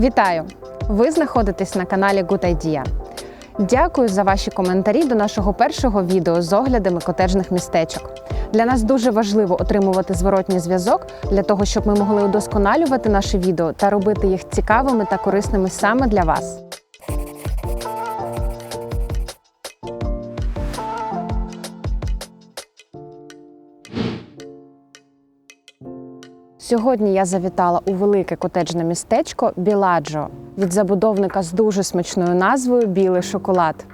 Вітаю! Ви знаходитесь на каналі Good Idea. Дякую за ваші коментарі до нашого першого відео з оглядами котежних містечок. Для нас дуже важливо отримувати зворотній зв'язок для того, щоб ми могли удосконалювати наші відео та робити їх цікавими та корисними саме для вас. Сьогодні я завітала у велике котеджне містечко Біладжо від забудовника з дуже смачною назвою Білий шоколад.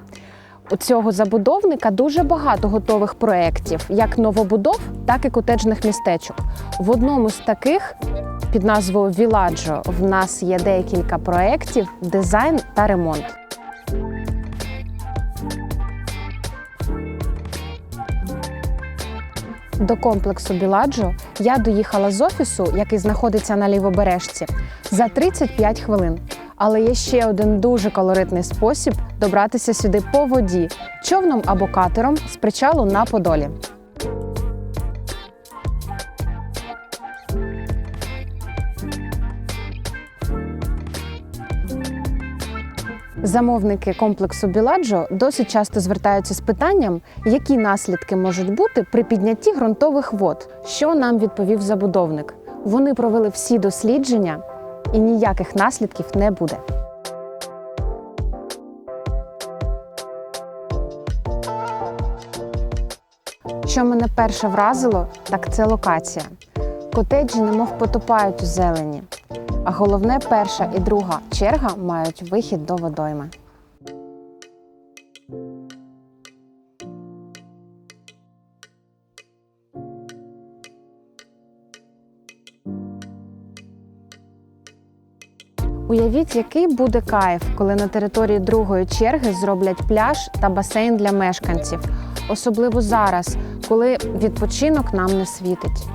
У цього забудовника дуже багато готових проєктів, як новобудов, так і котеджних містечок. В одному з таких під назвою Віладжо в нас є декілька проєктів, дизайн та ремонт. До комплексу Біладжо я доїхала з офісу, який знаходиться на лівобережці, за 35 хвилин. Але є ще один дуже колоритний спосіб добратися сюди по воді човном або катером з причалу на Подолі. Замовники комплексу Біладжо досить часто звертаються з питанням, які наслідки можуть бути при піднятті ґрунтових вод. Що нам відповів забудовник? Вони провели всі дослідження, і ніяких наслідків не буде. Що мене перше вразило, так це локація. Котеджі немов потопають у зелені. А головне, перша і друга черга мають вихід до водойми. Уявіть, який буде кайф, коли на території другої черги зроблять пляж та басейн для мешканців, особливо зараз, коли відпочинок нам не світить.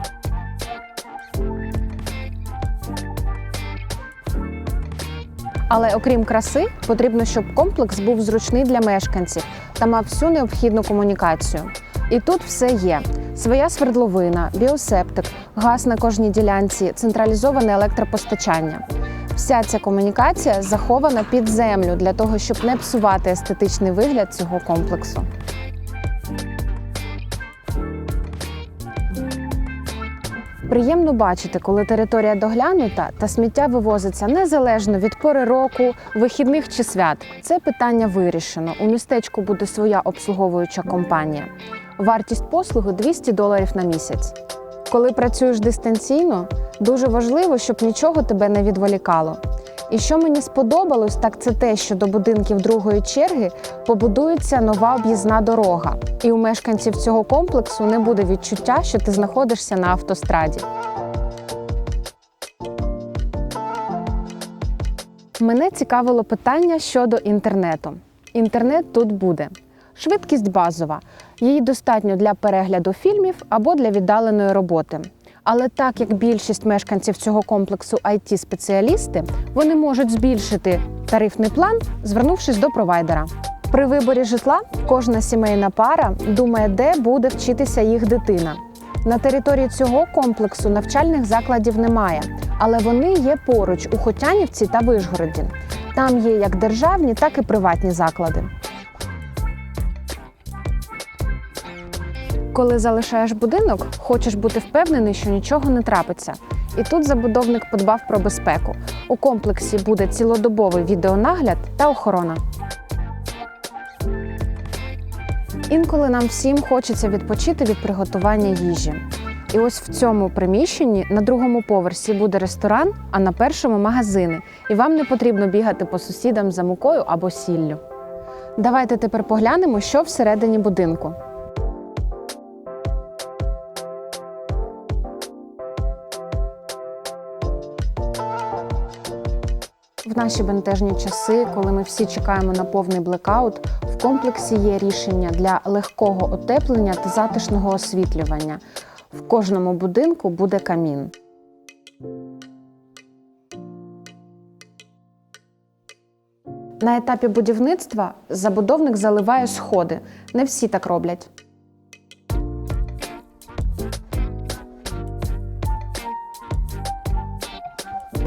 Але окрім краси, потрібно, щоб комплекс був зручний для мешканців та мав всю необхідну комунікацію. І тут все є: своя свердловина, біосептик, газ на кожній ділянці, централізоване електропостачання. Вся ця комунікація захована під землю для того, щоб не псувати естетичний вигляд цього комплексу. Приємно бачити, коли територія доглянута та сміття вивозиться незалежно від пори року, вихідних чи свят. Це питання вирішено. У містечку буде своя обслуговуюча компанія. Вартість послуги 200 доларів на місяць. Коли працюєш дистанційно, дуже важливо, щоб нічого тебе не відволікало. І що мені сподобалось, так це те, що до будинків другої черги побудується нова об'їзна дорога, і у мешканців цього комплексу не буде відчуття, що ти знаходишся на автостраді. Мене цікавило питання щодо інтернету. Інтернет тут буде. Швидкість базова. Її достатньо для перегляду фільмів або для віддаленої роботи. Але так як більшість мешканців цього комплексу it спеціалісти вони можуть збільшити тарифний план, звернувшись до провайдера. При виборі житла кожна сімейна пара думає, де буде вчитися їх дитина. На території цього комплексу навчальних закладів немає, але вони є поруч у Хотянівці та Вишгороді. Там є як державні, так і приватні заклади. Коли залишаєш будинок, хочеш бути впевнений, що нічого не трапиться. І тут забудовник подбав про безпеку. У комплексі буде цілодобовий відеонагляд та охорона. Інколи нам всім хочеться відпочити від приготування їжі. І ось в цьому приміщенні на другому поверсі буде ресторан, а на першому магазини. І вам не потрібно бігати по сусідам за мукою або сіллю. Давайте тепер поглянемо, що всередині будинку. В наші бентежні часи, коли ми всі чекаємо на повний блекаут, в комплексі є рішення для легкого отеплення та затишного освітлювання. В кожному будинку буде камін. На етапі будівництва забудовник заливає сходи. Не всі так роблять.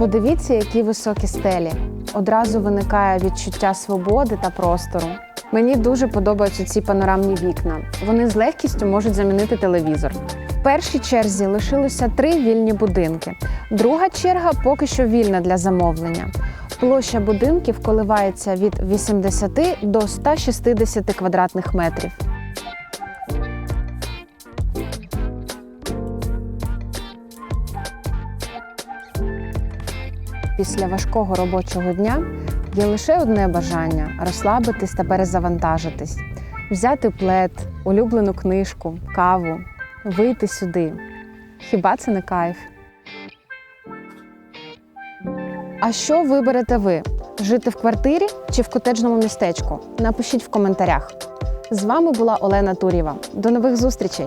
Подивіться, які високі стелі. Одразу виникає відчуття свободи та простору. Мені дуже подобаються ці панорамні вікна. Вони з легкістю можуть замінити телевізор. В першій черзі лишилося три вільні будинки. Друга черга поки що вільна для замовлення. Площа будинків коливається від 80 до 160 квадратних метрів. Після важкого робочого дня є лише одне бажання розслабитись та перезавантажитись, взяти плед, улюблену книжку, каву, вийти сюди. Хіба це не кайф? А що виберете ви? Жити в квартирі чи в котеджному містечку? Напишіть в коментарях. З вами була Олена Турєва. До нових зустрічей!